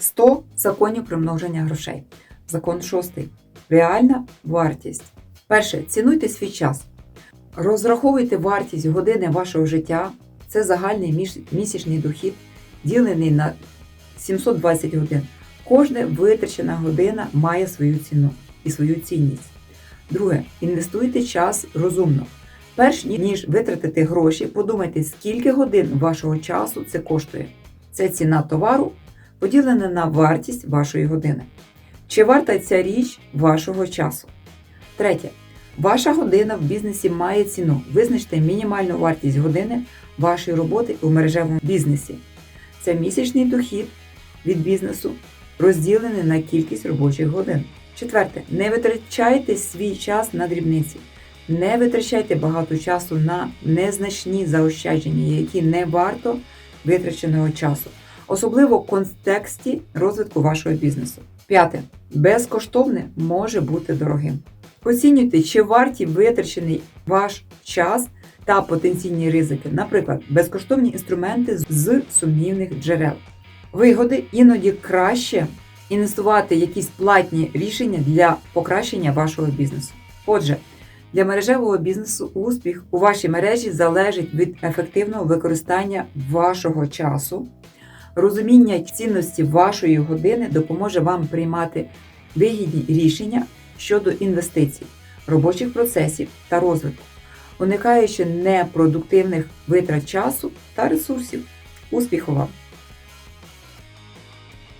100 законів примноження грошей. Закон шостий. Реальна вартість. Перше. Цінуйте свій час. Розраховуйте вартість години вашого життя. Це загальний місячний дохід, ділений на 720 годин. Кожна витрачена година має свою ціну і свою цінність. Друге, інвестуйте час розумно. Перш ніж витратити гроші, подумайте, скільки годин вашого часу це коштує. Це ціна товару, поділена на вартість вашої години. Чи варта ця річ вашого часу? Третє. Ваша година в бізнесі має ціну. Визначте мінімальну вартість години вашої роботи у мережевому бізнесі. Це місячний дохід від бізнесу, розділений на кількість робочих годин. Четверте, не витрачайте свій час на дрібниці. Не витрачайте багато часу на незначні заощадження, які не варто витраченого часу, особливо в контексті розвитку вашого бізнесу. П'яте. Безкоштовне може бути дорогим. Оцінюйте, чи варті витрачений ваш час та потенційні ризики, наприклад, безкоштовні інструменти з сумнівних джерел. Вигоди іноді краще інвестувати якісь платні рішення для покращення вашого бізнесу. Отже, для мережевого бізнесу успіх у вашій мережі залежить від ефективного використання вашого часу. Розуміння цінності вашої години допоможе вам приймати вигідні рішення щодо інвестицій, робочих процесів та розвитку, уникаючи непродуктивних витрат часу та ресурсів. Успіху вам!